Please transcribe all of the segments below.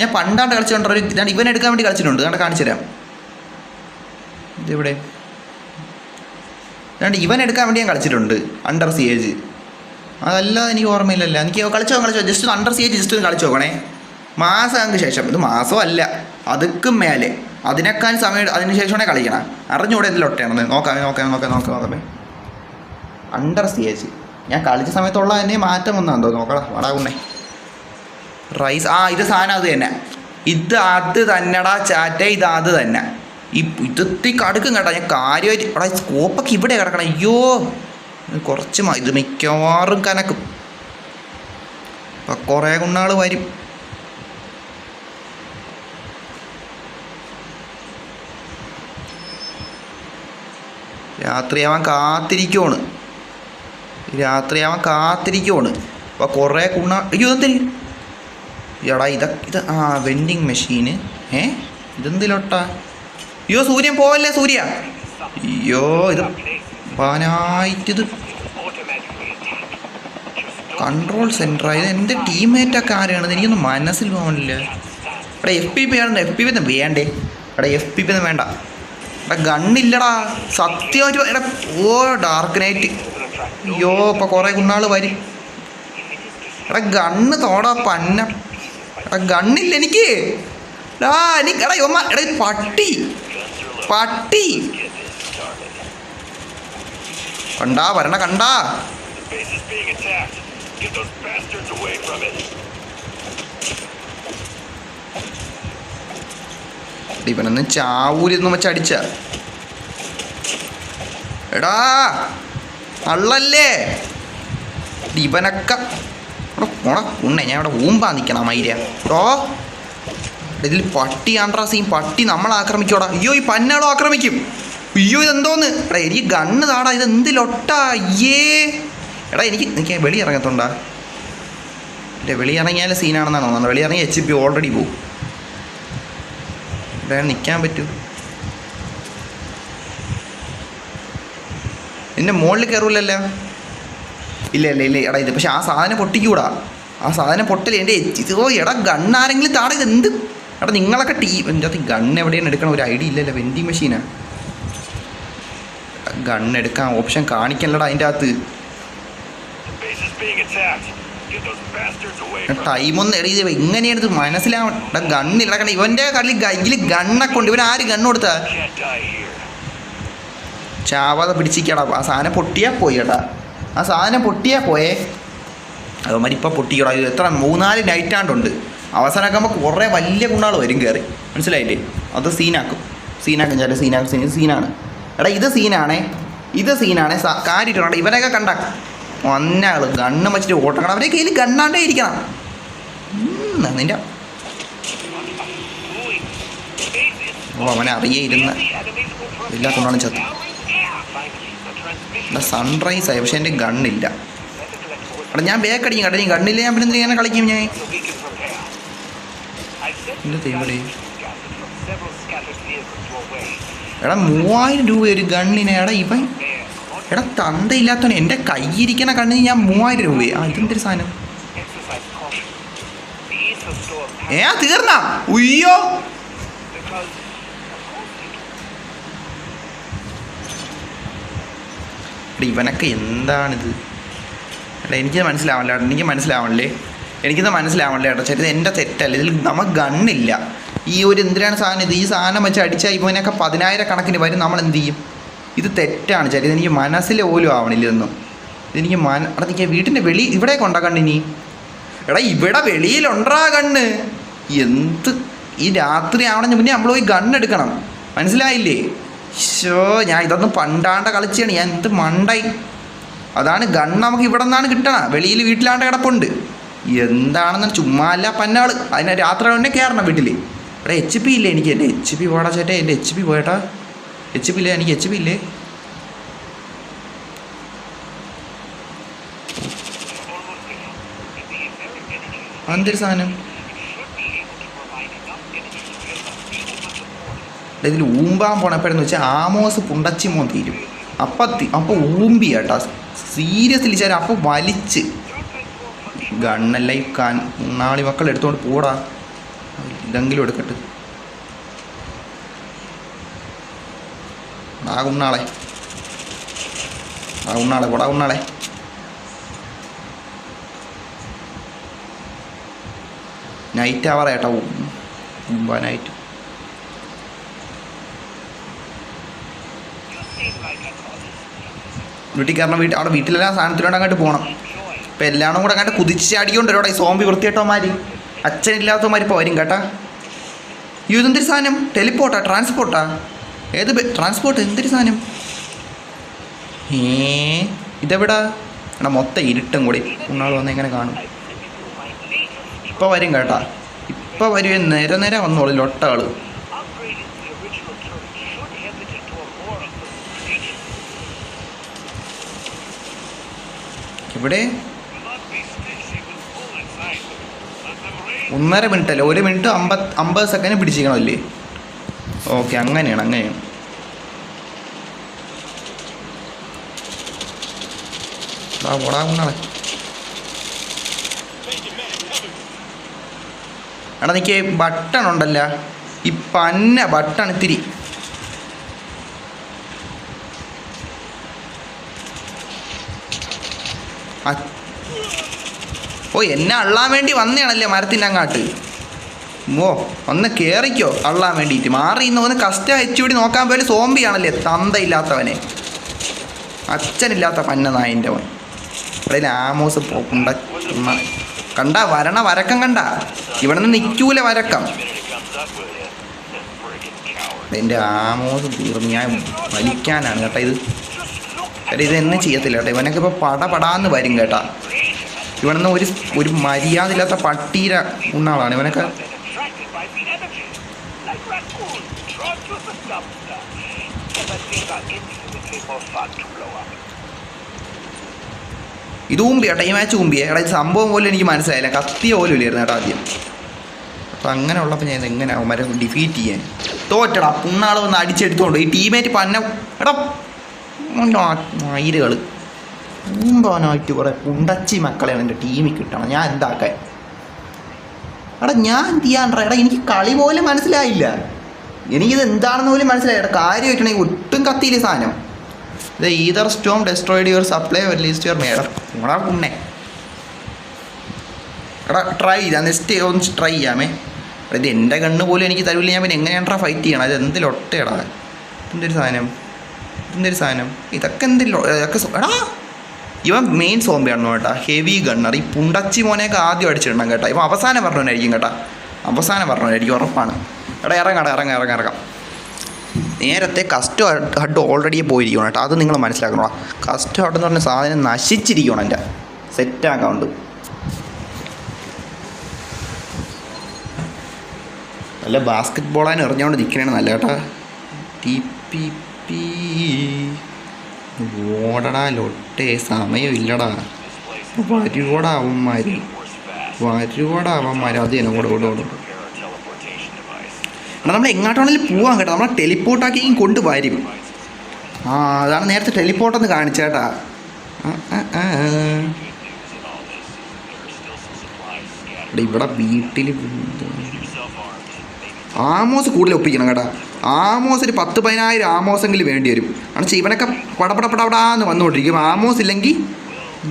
ഞാൻ പണ്ടാണ്ട് കളിച്ചിട്ടുണ്ട് ഒരു ഇതാണ് ഇവൻ എടുക്കാൻ വേണ്ടി കളിച്ചിട്ടുണ്ട്. കണ്ട കാണിച്ചു തരാം. ഇതെവിടെ? രണ്ട് ഇവൻ എടുക്കാൻ വേണ്ടി ഞാൻ കളിച്ചിട്ടുണ്ട്. അണ്ടർ സി ഏജ് അതല്ലാതെ എനിക്ക് ഓർമ്മയില്ലല്ല. എനിക്ക് കളിച്ചോ കളിച്ചോ. Just under C age just ഒന്ന് കളിച്ചു നോക്കണേ. മാസങ്ങൾക്ക് ശേഷം. ഇത് മാസമല്ല. അതുക്കും മേലെ. അതിനേക്കാൾ സമയം അതിന് ശേഷമാണ് കളിക്കണം. അറിഞ്ഞൂടെ എന്തെങ്കിലും ഒട്ടയാണെന്ന് നോക്കാം നോക്കാം നോക്കാം നോക്കാം നോക്കാം. അണ്ടർ സി ഏജ് ഞാൻ കളിച്ച സമയത്തുള്ള തന്നെ മാറ്റം വന്നാന്തോ നോക്കടാ വടാകുന്നേ റൈസ്. ആ ഇത് സാധനം അത് തന്നെ. ഇത് അത് തന്നെടാ ചാറ്റ ഇത് അത് തന്നെ. ഈ ഇതെത്തി കടുക്കും കേട്ടോ. ഞാൻ കാര്യമായിട്ട് എടാ സ്കോപ്പൊക്കെ ഇവിടെ കിടക്കണം. അയ്യോ കുറച്ച് ഇത് മിക്കവാറും കനക്കും. അപ്പം കുറേ കുണ്ണാൾ വരും. രാത്രിയാവാൻ കാത്തിരിക്കുവാണ്. രാത്രിയാവാൻ കാത്തിരിക്കുവാണ്. അപ്പോൾ കുറേ കുണ്ണാൾ അയ്യോ എന്തിന് എടാ ഇതൊക്കെ ഇത് ആ വെൻഡിങ് മെഷീന് ഏ? ഇതെന്തിലോട്ടാ? അയ്യോ സൂര്യൻ പോവല്ലേ സൂര്യ? അയ്യോ ഇത് പാനായിട്ടിത് കൺട്രോൾ സെന്റർ ഇത് എന്റെ ടീംമേറ്റൊക്കെ ആരാണ്? എനിക്കൊന്നും മനസ്സിൽ പോകണില്ല എടാ എഫ് പി പി ആണ് എഫ് പി പി ഒന്നും വേണ്ടേ? എടാ എഫ് പി പി ഒന്നും വേണ്ട. എടാ ഗണ്ണില്ലടാ സത്യമായിട്ട് എടാ ഓ ഡാർക്ക് നൈറ്റ് അയ്യോ ഇപ്പം കുറേ കുന്നാൾ വരും. എടാ ഗണ്ണ് തോടാ പന്ന എടാ ഗണ്ണില്ല എനിക്ക്. എടാ പട്ടി. പട്ടി. കണ്ടാ വരണ കണ്ടാ. ഇവനൊന്ന് ചാവൂരിന്ന് വെച്ച് അടിച്ച. എടാ അള്ളല്ലേ ഇവനൊക്കെ പോടാ ഉണ്ണെ ഞാൻ ഇവിടെ ഊമ്പാ നിൽക്കണം മൈര്യ ഓ ഇതിൽ പട്ടി ആണ്ട്രാ സീൻ പട്ടി നമ്മൾ ആക്രമിക്കോടാ അയ്യോ ഈ പന്നാളോ ആക്രമിക്കും. അയ്യോ ഇതെന്തോന്ന്? എടാ എനിക്ക് ഗണ്ണ് താടാ ഇത് എന്തിലൊട്ടാ അയ്യേ. എടാ എനിക്ക് എനിക്ക് വെളി ഇറങ്ങത്തുണ്ടാ എന്റെ വെളി ഇറങ്ങിയാൽ സീനാണെന്നാണ് തോന്നുന്നത്. വെളി ഇറങ്ങി എച്ച് പി ഓൾറെഡി പോകും ഇവിടെ നിൽക്കാൻ പറ്റൂ. എന്റെ മുകളിൽ കയറൂലല്ലോ ഇല്ല ഇല്ല ഇല്ല എടാ ഇത് പക്ഷേ ആ സാധനം പൊട്ടിക്കൂടാ. ആ സാധനം പൊട്ടൽ എന്റെ ഇതോ എടാ ഗണ്ണാരെങ്കിലും താട ഇത് എന്ത്? എടാ നിങ്ങളൊക്കെ ടീ എന്റെ അത് ഗണ്ണ് എവിടെയാണ് എടുക്കണം? ഒരു ഐഡിയ ഇല്ലല്ലോ വെൻഡിങ് മെഷീനാ. ഗണ്ണ് എടുക്കാൻ ഓപ്ഷൻ കാണിക്കല്ലടാ അതിന്റെ അകത്ത്. ടൈമൊന്നും എറിയത് എങ്ങനെയാണ് ഇത് മനസ്സിലാവണം ഗണ്ണില്ല കാരണം ഇവന്റെ കളി കയ്യിൽ ഗണ്ണൊക്കെ ഉണ്ട്. ഇവൻ ആര് ഗണ്ണ് കൊടുത്താ? ചാവാതെ പിടിച്ചിക്കടാ ആ സാധനം പൊട്ടിയാൽ പോയി ആ സാധനം പൊട്ടിയാൽ പോയേ. അതുമാതിരി ഇപ്പം പൊട്ടിക്കടാ. ഇത് എത്ര മൂന്നാൽ നൈറ്റ് ആണ്ടുണ്ട് അവസാനമൊക്കെ നമുക്ക് കുറേ വലിയ ഗുണാൾ വരും കയറി മനസ്സിലായില്ലേ? അത് സീനാക്കും. സീനാക്കും ചില സീനാക്കും സീൻ സീനാണ്. എടാ ഇത് സീനാണേ. ഇത് സീനാണേ. കാര്യമായിട്ട് ഇവനൊക്കെ കണ്ട. ഒന്നാൾ ഗണ്ണ് വെച്ചിട്ട് ഓട്ടക്കണം അവരെ കയ്യിൽ ഗണ്ണാണ്ടേ ഇരിക്കണം. നിന്റെ ഓ അവനെ അറിയേ ഇരുന്ന്. കൊണ്ടാണ് ചത്തു. എടാ സൺറൈസ് ആയി. പക്ഷെ എന്റെ ഗണ്ണില്ല അവിടെ ഞാൻ ബാക്ക് അടിക്കും കേട്ടോ. നീ ഗണ്ണില്ല ഞാൻ പിന്നെ ഇങ്ങനെ കളിക്കും ഞാൻ? എടാ മൂവായിരം രൂപ ഒരു ഗണ്ണിന് എടാ ഇവൻ എടാ തന്തയില്ലാത്തവൻ എന്റെ കയ്യിരിക്കണ കണ്ണിന് ഞാൻ മൂവായിരം രൂപയെ ആ ഇതെന്തൊരു സാധനം? ഏ തീർന്നാ? ഉയ്യോ! ഇവനൊക്കെ എന്താണിത്? എടാ എനിക്കത് മനസ്സിലാവണില്ല ഏട്ടാ എനിക്ക് മനസ്സിലാവണില്ലേ? എനിക്കിത് മനസ്സിലാവണില്ല ഏട്ടാ ചേട്ടൻ എന്റെ തെറ്റല്ല. ഇതിൽ നമുക്ക് ഗണ്ണില്ല. ഈ ഒരു എന്തിനാണ് സാധനം ഇത്? ഈ സാധനം വെച്ച് അടിച്ചാൽ ഇവനൊക്കെ പതിനായിരം കണക്കിന് വരും. നമ്മൾ എന്ത് ചെയ്യും? ഇത് തെറ്റാണ് ചേട്ടൻ. ഇതെനിക്ക് മനസ്സിൽ പോലും ആവണില്ല ഇതൊന്നും. ഇതെനിക്ക് മന എടാ നിൽക്കുക വീട്ടിന്റെ വെളി ഇവിടെ കൊണ്ടാ കണ്ണിനി എടാ ഇവിടെ വെളിയിലുണ്ടാ കണ്ണ്. എന്ത്? ഈ രാത്രി ആവണ മുന്നേ നമ്മൾ പോയി ഗണ്ണെടുക്കണം മനസ്സിലായില്ലേ? ഷോ ഞാൻ ഇതൊന്നും പണ്ടാണ്ട കളിച്ചാണ്. ഞാൻ എന്ത് മണ്ടായി? അതാണ് ഗൺ നമുക്ക് ഇവിടെ നിന്നാണ് കിട്ടണ. വെളിയിൽ വീട്ടിലാണ്ട് കിടപ്പുണ്ട്. എന്താണെന്ന് ചുമ്മാ അല്ല പന്നാൾ. അതിനെ രാത്രി തന്നെ കയറണം വീട്ടിൽ ഇവിടെ എച്ച് പി ഇല്ലേ എനിക്ക്? എന്റെ എച്ച് പി പോടാ ചേട്ടാ. എന്റെ എച്ച് പി പോയേട്ടാ. എച്ച് പി ഇല്ലേ? എനിക്ക് എച്ച് പി ഇല്ലേ? എന്തൊരു സാധനം? ഇതിൽ ഊമ്പാൻ പോണപ്പോഴെന്ന് വെച്ചാൽ ആമോസ് പുണ്ടച്ചിമോ തീരും. അപ്പത്തി അപ്പോൾ അപ്പം ഊമ്പി കേട്ടോ സീരിയസ്ലി ചേരാ അപ്പം വലിച്ച്. ഗണ്ണല്ലൈ കാൻ നാളി മക്കൾ എടുത്തുകൊണ്ട് പോടാ. ഇതെങ്കിലും എടുക്കട്ടെ. ഉണ്ണാളെ. ആ ഉണ്ണാളെ കൊടാ ഉണ്ണാളെ. നൈറ്റ് ആവാറേട്ടാ ഉമ്പ നൈറ്റ് വീട്ടിൽ കയറണം വീട്ടിൽ അവിടെ വീട്ടിലെല്ലാം സാധനത്തിനോട് അങ്ങോട്ട് പോകണം ഇപ്പം എല്ലാവരും കൂടെ അങ്ങോട്ട് കുതിച്ചാടിക്കൊണ്ട് ഈ സോംബി വൃത്തിയിട്ടവന്മാര് അച്ഛനില്ലാത്തവന്മാർ ഇപ്പോൾ വരും കേട്ടാ. ഇതെന്തൊരു സാധനം? ടെലിപ്പോർട്ടാ ട്രാൻസ്പോർട്ടാ? ഏത് ട്രാൻസ്പോർട്ട് എന്തൊരു സാധനം? ഏ ഇതെവിടാ? എടാ മൊത്തം ഇരുട്ടും കൂടി. ഉണ്ണാൾ വന്ന് എങ്ങനെ കാണും? ഇപ്പം വരും കേട്ടാ. ഇപ്പം വരും. നേരെ നേരെ വന്നോളൂ ലൊട്ടാൾ rain. ഒന്നര മിനിറ്റ് അല്ലേ? ഒരു മിനിറ്റ് അമ്പത് അമ്പത് സെക്കൻഡ് പിടിച്ചിരിക്കണമല്ലേ ഓക്കെ അങ്ങനെയാണ് അങ്ങനെയാണ്. പോടാ എടാ നിക്ക് ബട്ടൺ ഉണ്ടല്ല. ഈ പന്ന ബട്ടൺ ഇത്തിരി. ഓ എന്നെ അള്ളാൻ വേണ്ടി വന്നതാണല്ലേ മരത്തിന്റെ അങ്ങാട്ട് ഓ ഒന്ന് കയറിക്കോ അള്ളാൻ വേണ്ടിയിട്ട് മാറി ഇന്ന് ഒന്ന് കഷ്ട എച്ചുകൂടി നോക്കാൻ പോലും സോംബിയാണല്ലേ തന്തയില്ലാത്തവനെ. അച്ഛനില്ലാത്ത പന്ന നായിന്റെ അവൻ ഇവിടെ ആമോസ് പോണ്ട കണ്ട വരണ വരക്കം കണ്ട. ഇവിടെ നിന്ന് നിൽക്കൂല വരക്കം. എന്റെ ആമോസ് തീർന്ന് ഞാൻ വലിക്കാനാണ് കേട്ടോ ഇത്. കാര്യം ഇതെന്നും ചെയ്യത്തില്ല കേട്ടോ. ഇവനൊക്കെ ഇപ്പോൾ പട പടാന്ന് വരും കേട്ടാ. ഇവനൊന്നും ഒരു ഒരു മര്യാദ ഇല്ലാത്ത പട്ടീര ഉണ്ണാളാണ്. ഇവനൊക്കെ. ഇത് ഊമ്പി കേട്ടോ ഈ മാച്ച് ഊമ്പിയെ. എടാ ഇത് സംഭവം പോലും എനിക്ക് മനസ്സിലായില്ല. കത്തിയ പോലും ഇല്ലായിരുന്നു കേട്ടോ ആദ്യം. അപ്പം അങ്ങനെ ഉള്ളപ്പോൾ ഞാൻ എങ്ങനെ അവന്മാരെ ഡിഫീറ്റ് ചെയ്യാൻ? തോറ്റടാ പുണ്ണാളൊന്ന് അടിച്ചെടുത്തോണ്ട് ഈ ടീമേറ്റ് പന്ന എടാ മയിലുകൾ പൂമ്പാനായിട്ട് കുറേ കുണ്ടച്ചി മക്കളെയാണ് എന്റെ ടീമിൽ കിട്ടണം ഞാൻ എന്താക്കാൻ? എടാ ഞാൻ എന്ത് ചെയ്യാൻ എടാ എനിക്ക് കളി പോലും മനസ്സിലായില്ല. എനിക്കിത് എന്താണെന്ന് പോലും മനസ്സിലായി എടാ കാര്യമായിട്ടുണ്ടെങ്കിൽ ഒട്ടും കത്തിയില്ല സാധനം. ഇത് ether storm destroyed your supply least your murder നിങ്ങളാ കുണ്ണെ എടാ ട്രൈ ചെയ്താൽ നെക്സ്റ്റ് ഒന്ന് ട്രൈ ചെയ്യാമേ. ഇത് എന്റെ കണ്ണ് പോലും എനിക്ക് തരൂല്ല. ഞാൻ പിന്നെ എങ്ങനെയാണ് ഫൈറ്റ് ചെയ്യണം അത് എന്തിൽ ഒട്ടയടാ എന്തൊരു സാധനം? എന്തൊരു സാധനം. ഇതൊക്കെ എന്തില്ലോ ഇതൊക്കെ എടാ ഇവൻ മെയിൻ സോംബിയാണോ കേട്ടാ. ഹെവി ഗണ്ണർ ഈ പുണ്ടച്ചി മോനെയൊക്കെ ആദ്യം അടിച്ചിടണം കേട്ടോ. ഇവൻ അവസാനം പറഞ്ഞവനായിരിക്കും കേട്ടാ. അവസാനം പറഞ്ഞവനായിരിക്കും ഉറപ്പാണ്. എടാ ഇറങ്ങടാ ഇറങ്ങാം ഇറങ്ങാം ഇറങ്ങാം. നേരത്തെ കസ്റ്റോ ഹഡ് ഓൾറെഡി പോയിരിക്കണം കേട്ടോ. അത് നിങ്ങൾ മനസ്സിലാക്കണം കസ്റ്റോ ഹഡ് എന്ന് പറഞ്ഞ സാധനം നശിച്ചിരിക്കണം എന്റെ. സെറ്റ് അക്കൗണ്ട് നല്ല ബാസ്കറ്റ് ബോളാൻ എറിഞ്ഞുകൊണ്ട് നിൽക്കണേ നല്ല കേട്ടാ. ടി പി ഓടടാ ലൊട്ടേ സമയമില്ലടാ. This വരുവടാവന്മാര്? വരുവോടാ. വരുവോടാ അത് തന്നെ ഓടോ ഓടോ. device. എടാ നമ്മൾ എങ്ങോട്ടാണെങ്കിലും പോവാൻ കേട്ടോ. നമ്മളെ ടെലിപ്പോർട്ടാക്കി കൊണ്ടുവരും ആ അതാണ് നേരത്തെ ടെലിപ്പോർട്ടെന്ന് കാണിച്ചേട്ടാ. ഇവിടെ വീട്ടിൽ ആമോസ് കൂടുതൽ ഒപ്പിക്കണം കേട്ടാ. ആമോസ് ഒരു പത്ത് പതിനായിരം ആമോസെങ്കിലും വേണ്ടി വരും. കാരണം ഇവനൊക്കെ പടപടപടപടാന്ന് വന്നുകൊണ്ടിരിക്കും. ആമോസ് ഇല്ലെങ്കിൽ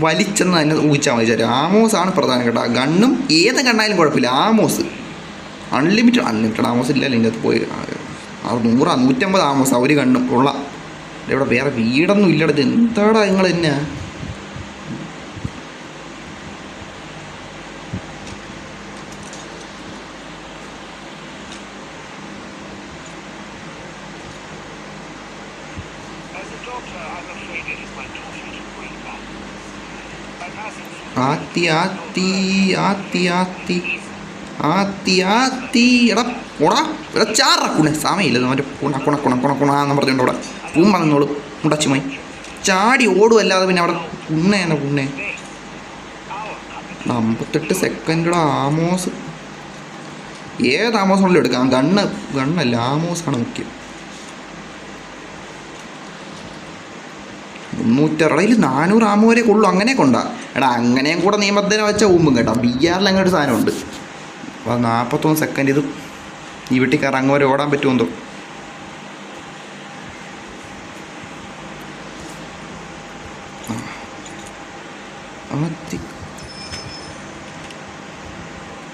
വലിച്ചെന്ന് തന്നെ ഊഹിച്ചാൽ മതി വിചാരിച്ചു ആമോസ് ആണ് പ്രധാനം കേട്ടോ. ഗണ്ണും ഏത് ഗണ്ണായാലും കുഴപ്പമില്ല. ആമോസ്. അൺലിമിറ്റഡ് അൺലിമിറ്റഡ് ആമോസ് ഇല്ല ഇതിന്റെ അകത്ത് പോയി. നൂറാ നൂറ്റമ്പത് ആമോസ് ഒരു ഗണ്ണും ഉള്ള. ഇവിടെ വേറെ വീടൊന്നും ഇല്ലടത്ത് എന്താടാ നിങ്ങൾ തന്നെ ആത്തി ആത്തി ആത്തി ആത്തി. ആത്തി ആത്തി. എടാ പോടാ. എടാ ചാറ കുണ. സമയമില്ല. മറ്റേ കുണ കുണ കുണ കുണ എന്ന് പറഞ്ഞുകൊണ്ട് പൂമ്പ നിന്നോളൂ മുടച്ചുമായി ചാടി ഓടുമല്ലാതെ പിന്നെ അവിടെ കുണ്ണേന കുണ്ണേ അമ്പത്തെട്ട് സെക്കൻഡുടെ ആമോസ്. ഏത് ആമോസ് ഉള്ളിൽ എടുക്കാം ഗണ്ണ് ഗണ്ണല്ല? ആമോസാണ് മുഖ്യം. മുന്നൂറ്ററുപതിൽ നാനൂറ് ആമോ വരെ കൊള്ളു. അങ്ങനെ കൊണ്ടാ എടാ അങ്ങനെയും കൂടെ നിയമത്തിനെ വെച്ച ഊമ്പും കേട്ടോ. ബി ആറിൽ അങ്ങനെ ഒരു സാധനമുണ്ട്. അപ്പോൾ നാൽപ്പത്തൊന്ന് സെക്കൻഡ് ഇത് ഈ വീട്ടിൽ കയറാൻ അങ്ങ് വരെ ഓടാൻ പറ്റുമെന്തോ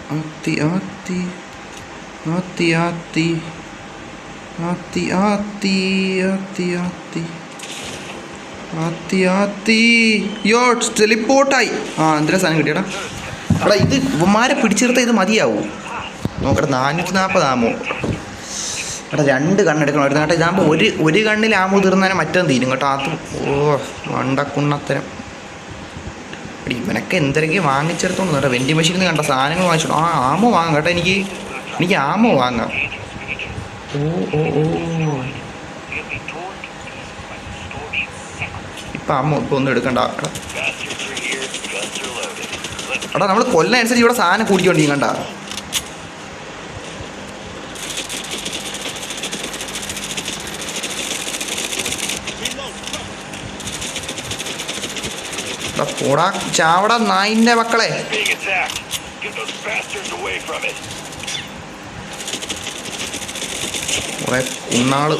ആത്തി ആത്തി. ആത്തി ആത്തി. ആത്തി ആത്തി ആത്തി ആത്തി. ആത്തി ആത്തി. യോ ടെലിപ്പോട്ടായി ആ എന്തിനാ സാധനം കിട്ടിയടാ? എടാ ഇത് ഇവന്മാരെ പിടിച്ചെടുത്ത ഇത് മതിയാവൂ. നോക്കട്ടെ നാനൂറ്റി നാൽപ്പതാമോ എടാ രണ്ട് കണ്ണെടുക്കണം. ഒരു കേട്ടോ ഇതാകുമ്പോൾ ഒരു ഒരു കണ്ണിൽ ആമോ തീർന്നാലും മറ്റൊന്നും തീരും കേട്ടോ. അത് ഓ മണ്ടക്കുണ്ണത്തരം എടി ഇവനൊക്കെ എന്തൊക്കെ വാങ്ങിച്ചെടുത്തോണ്ട് കേട്ടോ വെൻഡി മെഷീനിൽ നിന്ന് കണ്ട സാധനങ്ങൾ വാങ്ങിച്ചോ ആ ആമോ വാങ്ങാം കേട്ടോ എനിക്ക്. എനിക്ക് ആമോ വാങ്ങാം. ഓ ഓ ഓ. പാമ്പ് ഒന്നും എടുക്കണ്ട. എടാ നമ്മൾ കൊല്ലം അനുസരിച്ച് ഇവിടെ സാധനം കൂടിക്കൊണ്ടിരിക്കണ്ട പോടാ ചാവട നായിന്റെ മക്കളെ. കുറെ കുന്നാൾ.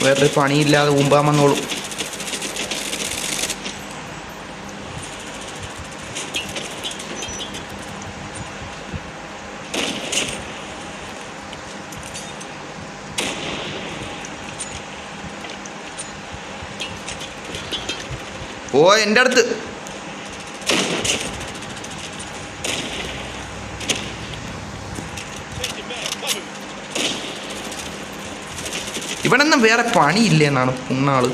വേറൊരു പണിയില്ലാതെ ഉമ്പാമെന്നോളൂ ഓ എന്റെ അടുത്ത്. ഇവിടെ നിന്ന് വേറെ പണിയില്ലേ എന്നാണ് പുണ്ണാൾ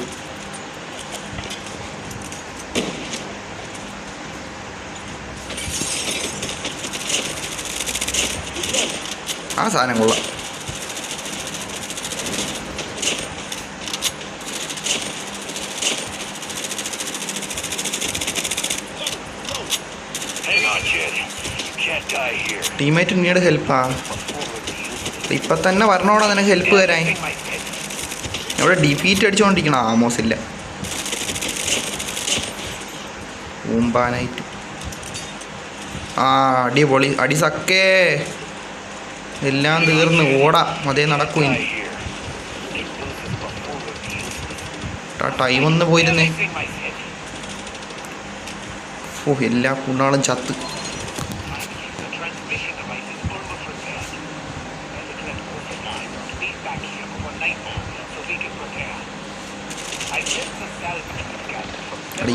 ആ സാധനം കൊള്ളാം. ടീമേറ്റ് നീട് ഹെൽപ്പാ ഇപ്പം തന്നെ പറഞ്ഞോടാ നിനക്ക് ഹെൽപ്പ് തരാൻ. ഇവിടെ ഡിഫീറ്റ് അടിച്ചുകൊണ്ടിരിക്കണം ആമോസ് ഇല്ല ഊമ്പാനായിട്ട് ആ അടിപൊളി. അടി സക്കേ. എല്ലാം തീർന്ന്. ഓടാ. അതേ നടക്കൂ ഇനി. ടൈം ഒന്ന് പോയിരുന്നേ. ഓ എല്ലാ കുണ്ണാളും ചത്ത്.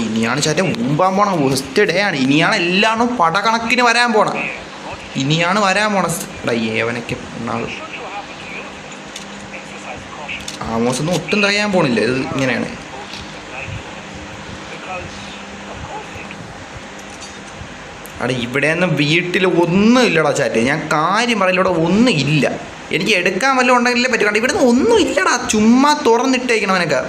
ഇനിയാണ് ചേട്ടൻ മുമ്പാൻ പോണ ഫസ്റ്റ് ഡേ ആണ്. ഇനിയാണ് എല്ലാണും പടകണക്കിന് വരാൻ പോണം. ഇനിയാണ് വരാൻ പോണ. ഏവനൊക്കെ caution. ആമോസ് ഒന്നും ഒട്ടും തടയാൻ പോണില്ല. ഇത് ഇങ്ങനെയാണ്. അവിടെ നിന്ന് വീട്ടിൽ ഒന്നും ഇല്ലടാ ചാറ്റ്. ഞാൻ കാര്യം പറയില്ല ഇവിടെ ഒന്നും ഇല്ല എനിക്ക് എടുക്കാൻ വല്ലതും ഉണ്ടെങ്കിലേ പറ്റും. കാരണം നിന്ന് ഒന്നും ഇല്ലടാ ചുമ്മാ തുറന്നിട്ടേക്കണം അവനൊക്കെ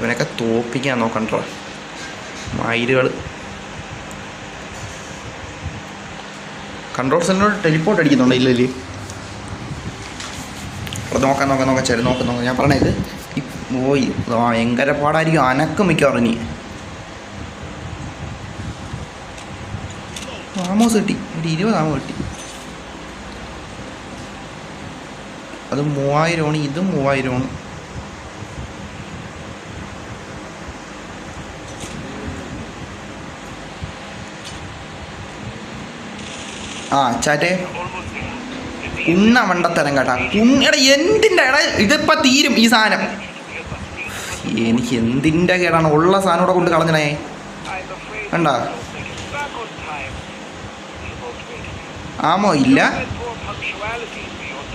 ഇവനൊക്കെ തോപ്പിക്കാൻ നോക്കണ്ടോ മയിലുകൾ. കൺട്രോൾ സെന്ററിൽ ടെലിപ്പോർട്ട് അടിക്കുന്നുണ്ടോ? ഇല്ലല്ലേ അവിടെ നോക്കാം നോക്കാം നോക്കാം. ചേട്ടൻ നോക്കാം നോക്കാം. ഞാൻ പറഞ്ഞത് പോയി. ഭയങ്കര പാടായിരിക്കും. അനക്കം മിക്കവാറും ഇനി. ആമോസ് കിട്ടി. ഒരു ഇരുപത് ആമോ കിട്ടി. അത് മൂവായിരമാണ് ഇതും മൂവായിരമാണ് ആ ചാറ്റേ. കുന്ന മണ്ടത്തരം കേട്ടാ. കുണ്ണയുടെ എന്തിന്റെ എടാ ഇതിപ്പോൾ തീരും ഈ സാധനം. എനിക്ക് എന്തിന്റെ കേടാണ്? ഉള്ള സാധനം കൂടെ കൊണ്ട് കളഞ്ഞണേ കണ്ടാ. ആമോ ഇല്ല?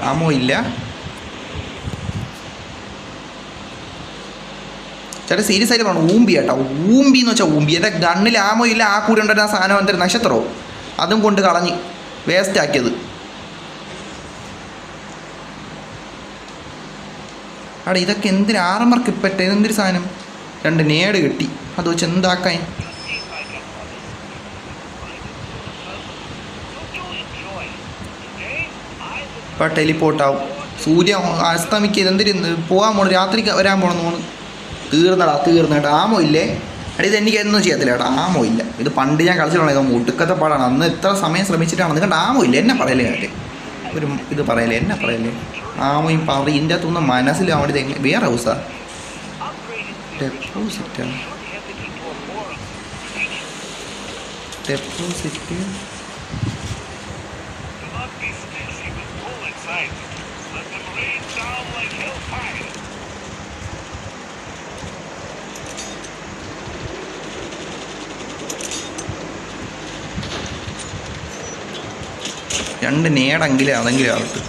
ആമോ ഇല്ല? ചേട്ടാ സീരിയസ് ആയിട്ട് പറഞ്ഞു ഊമ്പി കേട്ടോ. ഊമ്പി എന്ന് വെച്ചാൽ ഊമ്പി. എന്റെ ഗണ്ണിൽ ആമോ ഇല്ല ആ കൂടെ ഉണ്ടായിരുന്ന ആ സാധനം എന്തൊരു നക്ഷത്രമോ അതും കൊണ്ട് കളഞ്ഞ്. വേസ്റ്റ് ആക്കിയത്. അവിടെ ഇതൊക്കെ എന്തിന് ആറമർക്ക് ഇപ്പറ്റ? ഇതെന്തൊരു സാധനം? രണ്ട് നേട് കിട്ടി. അത് വെച്ച് എന്താക്കാൻ? ഇപ്പം ടെലിപ്പോർട്ടാവും സൂര്യ അസ്തമിക്ക് ഇതെന്തിരി പോകാൻ പോണു. രാത്രി വരാൻ പോണെന്ന് തോന്നുന്നു. തീർന്നടാ തീർന്നടാ. ആമോ ഇല്ലേ? എടാ ഇത് എനിക്ക് ഒന്നും ചെയ്യത്തില്ല കേട്ടോ. ആമോ ഇല്ല. ഇത് പണ്ട് ഞാൻ കളിച്ചിട്ടുള്ള ഇത് ഒടുക്കത്തെ പാടാണ്. അന്ന് എത്ര സമയം ശ്രമിച്ചിട്ടാണ് കണ്ട ആമോ ഇല്ല. എന്നെ പറയലേ കാര്യം? ഒരു ഇത് പറയലേ എന്നെ പറയലേ ആമോ ഈ പറ ഇതിന്റെ അകത്തൊന്നും മനസ്സിലാവാൻ വേണ്ടി എങ്ങനെ വേറെ ഹൗസാ? Deposit deposit. Let them rain down like hellfire. Away നേടെങ്കിലും അതെങ്കിലും ഇത്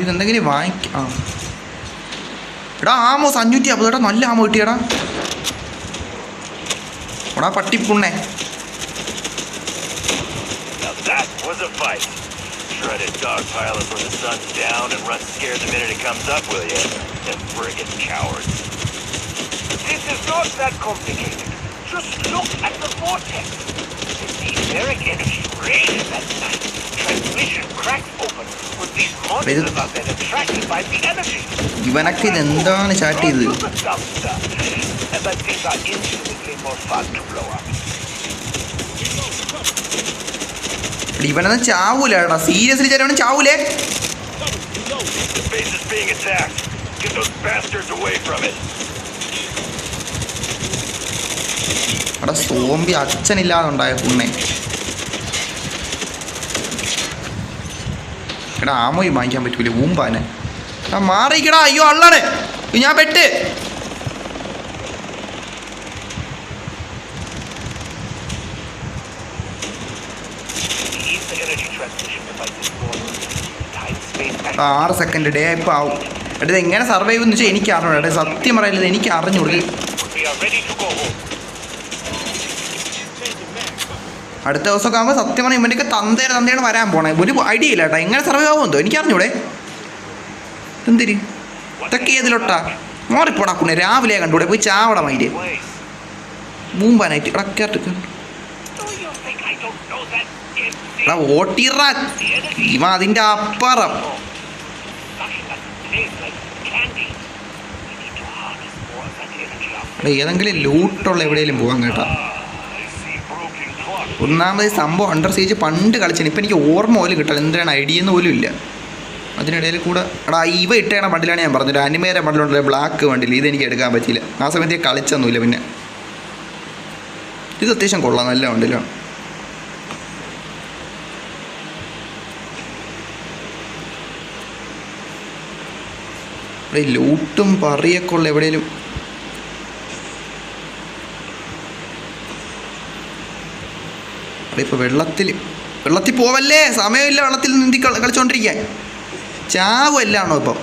ഇതെന്തെങ്കിലും വാങ്ങിക്ക ആ. എടാ ആമോസ് അഞ്ഞൂറ്റി അമ്പത് എടാ നല്ല ആമോ കിട്ടിയടാ. എടാ പട്ടിപ്പുണ്ണേ. was a fight. Shredded dog pile it when the sun's down and run scared the minute it comes up, will you? Them friggin' cowards. This is not that complicated. Just look at the vortex. The etheric energy rages at night. Transmission cracks open when these monsters are then attracted by the energy. ഇവനൊക്കെ ഇത് എന്താണ് chat ചെയ്തത് Look at some stuff. And that things are infinitely more fun to blow up. ഇവനൊന്നും ചാവൂല seriously ചേട്ടൻ ചാവൂലേ. എടാ zombie അച്ഛനില്ലാതുണ്ടായ പുണ്ണെ. എടാ ആമോയി വാങ്ങിക്കാൻ പറ്റൂലേ ഊമ്പാനെ. മാറിക്കടാ അയ്യോ അള്ളാണ് ഞാൻ പെട്ട്. ആറ് സെക്കൻഡ് ഡേ ഇപ്പോൾ ആവും എടാ ഇത് എങ്ങനെ സർവൈവ് എന്ന് വെച്ചാൽ എനിക്ക് അറിഞ്ഞൂടാ. എടാ സത്യം പറയുന്നത് എനിക്ക് അറിഞ്ഞൂടാ. അടുത്ത ദിവസമൊക്കെ ആകുമ്പോൾ സത്യം പറഞ്ഞാൽ ഇവന്റെയൊക്കെ തന്തേടെ തന്തയാണ് വരാൻ പോണേ. ഒരു ഐഡിയ ഇല്ല കേട്ടോ. എങ്ങനെ സർവൈവ് ആവുമെന്തോ എനിക്ക് അറിഞ്ഞൂടെ? എന്തിരി ഇതൊക്കെ ഏതിലോട്ടാ? മാറിപ്പോടാ രാവിലെ കണ്ടൂടെ പോയി ചാവട Place. മൂമ്പാനായിട്ട്. ഇടക്കാട്ട് എടാ ഓട്ടിറ ഇവ അതിന്റെ അപ്പുറം. ഏതെങ്കിലും ലൂട്ടുള്ള എവിടെയെങ്കിലും പോകാൻ കേട്ടോ. Ah. ഒന്നാമത് സംഭവം അണ്ടർ സീജ് പണ്ട് കളിച്ചാണ് ഇപ്പം എനിക്ക് ഓർമ്മ പോലും കിട്ടില്ല എന്തിനാണ് ഐഡിയ എന്ന് പോലും ഇല്ല. അതിനിടയിൽ കൂടെ എടാ ഇവ ഇട്ടേണ ബണ്ടിലാണ് ഞാൻ പറഞ്ഞത്. അനിമേര ബണ്ടിലുണ്ടല്ലോ ബ്ലാക്ക് വണ്ടിയിൽ ഇതെനിക്ക് എടുക്കാൻ പറ്റിയില്ല. ആ സമയത്ത് കളിച്ചൊന്നുമില്ല പിന്നെ. ഇത് അത്യാവശ്യം കൊള്ളാം നല്ല ബണ്ടിലാണ് ഈ ലൂട്ടും പറയൊക്കെ ഉള്ള എവിടെയെങ്കിലും വെള്ളത്തിൽ വെള്ളത്തിൽ പോവല്ലേ? സമയമില്ല വെള്ളത്തിൽ നീന്തി കളിച്ചുകൊണ്ടിരിക്കാൻ ചാവുമല്ലാണോ ഇപ്പം?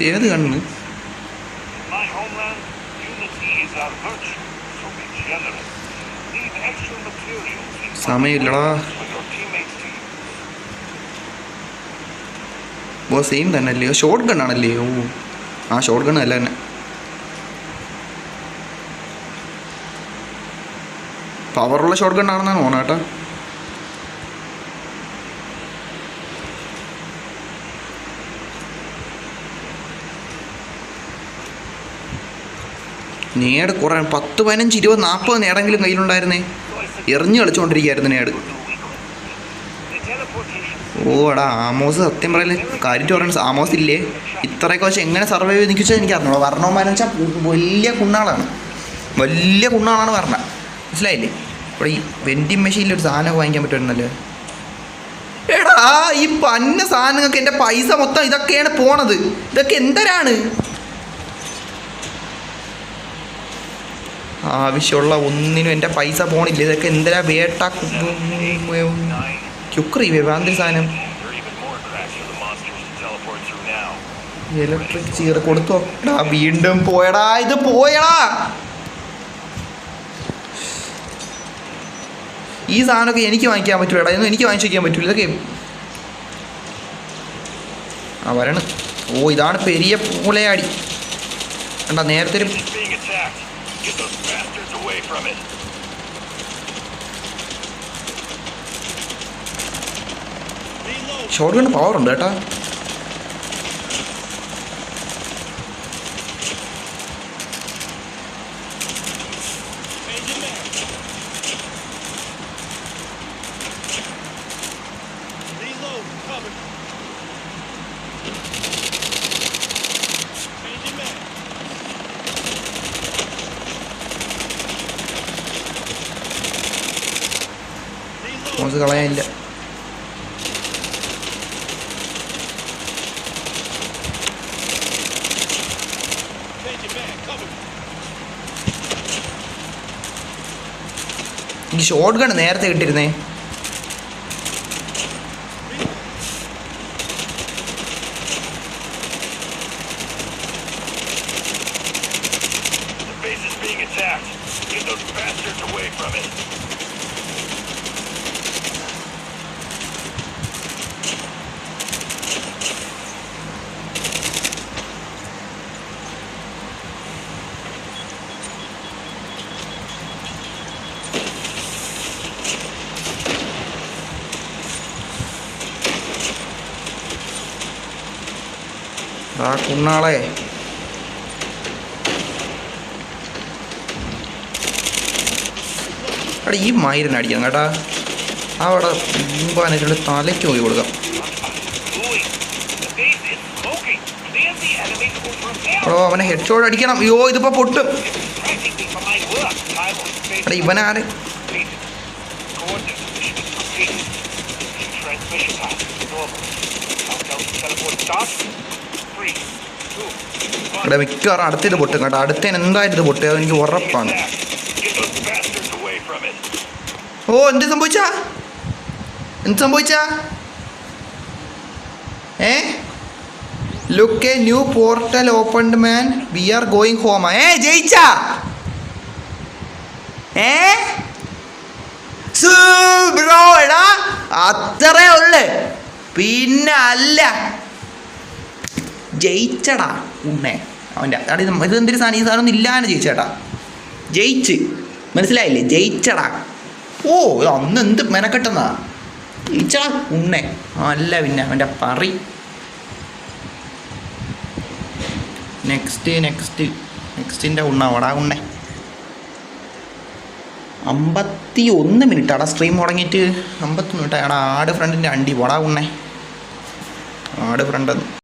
Materials കണ്ണ് സമയമില്ലടാ. ഓ സെയിം തന്നെ അല്ലേ ഷോർട്ട് ഗൺ ആണല്ലേ ഓ ആ ഷോർട്ട് ഗൺ അല്ല തന്നെ. പവറുള്ള ഷോർട്ട് ഗൺ ആണെന്നാണ് തോന്നുന്നത് നേട് കുറേ പത്ത് പതിനഞ്ച് ഇരുപത് നാൽപ്പത് നേടെങ്കിലും കയ്യിലുണ്ടായിരുന്നേ. എറിഞ്ഞു കളിച്ചുകൊണ്ടിരിക്കുകയായിരുന്നു നേട്. ഓ എടാ ആമോസ് സത്യം പറയൽ കാര്യമായിട്ട് പറയുന്നത് ആമോസ് ഇല്ലേ? ഇത്രയൊക്കെ വെച്ച് എങ്ങനെ സർവൈവ് ചെയ്ത് നിൽക്കിച്ചാൽ എനിക്ക് അറിഞ്ഞോളൂ വർണവന്മാരെന്ന് വെച്ചാൽ വലിയ കുണ്ണാളാണ്. വലിയ കുണ്ണാളാണ് വർണ. മനസ്സിലായില്ലേ? ഇവിടെ ഈ വെൻഡിങ് മെഷീനിൽ ഒരു സാധനം വാങ്ങിക്കാൻ പറ്റുമായിരുന്നല്ലേ? എടാ ഈ പന്ന സാധനങ്ങൾക്ക് എന്റെ പൈസ മൊത്തം ഇതൊക്കെയാണ് പോണത്. ഇതൊക്കെ എന്തരാണ്? ആവശ്യമുള്ള ഒന്നിനും എന്റെ പൈസ പോണില്ല. ഇതൊക്കെ എന്തിനാ വേട്ട ചുക്രി വിവാന്തി സാധനം. ഇലക്ട്രിക് ചീർ കൊടുത്തു. എടാ വീണ്ടും പോയടാ ഇത് പോയടാ. ഈ സാധനമൊക്കെ എനിക്ക് വാങ്ങിക്കാൻ പറ്റൂല ഇതൊന്നും എനിക്ക് വാങ്ങിച്ചു വയ്ക്കാൻ പറ്റൂല. ഇതൊക്കെ ആ വരണം. ഓ ഇതാണ് പെരിയ പൂളയാടി. കണ്ട നേരത്തെ ഒരു from it. Shotgun power ഉണ്ട് കേട്ടാ എനിക്ക് ഷോർട്ട് ഗൺ നേരത്തെ കിട്ടിയിരുന്നേ? അവിടെ ഈ മായിരുന്ന അടിക്കണം കേട്ടാ. അവിടെ മുമ്പാനുള്ള തലയ്ക്ക് പോയി കൊടുക്കാം. ഓ അവനെ ഹെഡ് ഷോട്ട് അടിക്കണം. അയ്യോ ഇതിപ്പോ പൊട്ടും. അവിടെ ഇവനാരെ? അവിടെ മിക്കവാറും അടുത്തിട്ട് പൊട്ടും കേട്ടോ. അടുത്തേന് എന്തായിട്ട് പൊട്ടിയത് എനിക്ക് ഉറപ്പാണ്. ഓ എന്ത് സംഭവിച്ചാ? എന്ത് സംഭവിച്ചാ? ഏ? Look a new portal opened man we are going home ഏ ജയിച്ചാ? ഏ? ബ്രോ എടാ അത്രേ ഉള്ളു. പിന്നെ അല്ല. ജയിച്ചടാ ഉണ്ണേ അവന്റെ അതാണ് ഇത് എന്തൊരു സാധനം? ഈ സാധനം ഒന്നും ഇല്ലാന്ന് ജയിച്ചേട്ടാ. ജയിച്ച്. മനസ്സിലായില്ലേ? ജയിച്ചടാ. ഓ അന്ന് എന്ത് മെനക്കെട്ടെന്നാ? ഇച്ചാ ഉണ്ണേ. അല്ല പിന്നെ അവന്റെ പറി. നെക്സ്റ്റ് നെക്സ്റ്റ് നെക്സ്റ്റിന്റെ ഉണ്ണ വടാ ഉണ്ണേ. അമ്പത്തി ഒന്ന് മിനിറ്റ് ആടാ സ്ട്രീം തുടങ്ങിയിട്ട് അമ്പത്തി മിനിറ്റ് ആടാ ആട് ഫ്രണ്ടിന്റെ അണ്ടി വടാ ഉണ്ണേ. ആട് ഫ്രണ്ട്